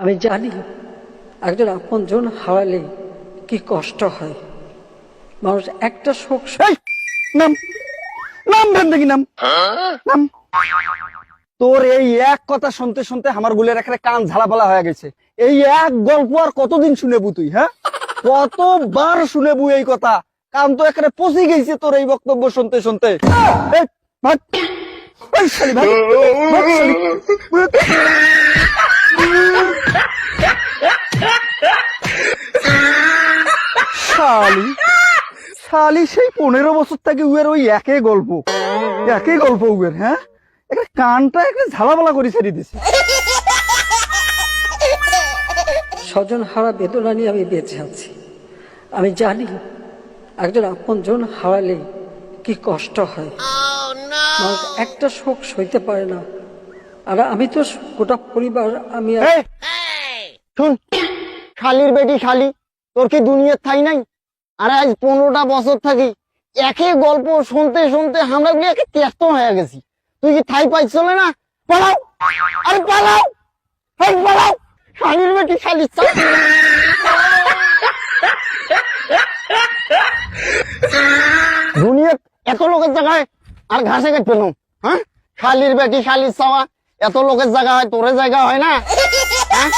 আমি জানি একজন আপনজন হারালে কি কষ্ট হয়। মানুষ একটা শোক নাম! নাম নাম! নাম! তোর এই এক কথা শুনতে শুনতে আমার গুলের এখানে কান ঝালাপালা হয়ে গেছে। এই এক গল্প আর কতদিন শুনেবু তুই হ্যাঁ? কতবার শুনেবু এই কথা? কান তো এখানে পচে গেছে তোর এই বক্তব্য শুনতে শুনতে। শালি। শালি সেই পনেরো বছর থেকে উয়ের ওই একই গল্প। একই গল্প উয়ের হ্যাঁ? একটা কানটা একটা ঝালাপালা করে ছেড়ে দিছে স্বজন হারা বেদনা নিয়ে আমি বেঁচে আছি। আমি জানি একজন আপনজন হারালে কি কষ্ট হয়। মানুষ একটা শোক সইতে পারে না। আর আমি তো গোটা পরিবার আমি শুন শালির বেটি শালি তোর কি দুনিয়ার ঠাই নাই? আরে আজ পনেরোটা বছর থাকি, একে গল্প শুনতে শুনতে আমরা গুলি একে ত্যস্ত হয়ে গেছি। তুই কি ঠাই পাইছিল না? পালাও! আরে পালাও! পালাও! শালির বেটি শালি? চল। দুনিয়া এত লোকের জায়গায় আর ঘাসে কাটবে না। হ্যাঁ? শালির বেটি শালির চাওয়া, এত লোকের জায়গা হয়, তোরে জায়গা হয় না? হ্যাঁ?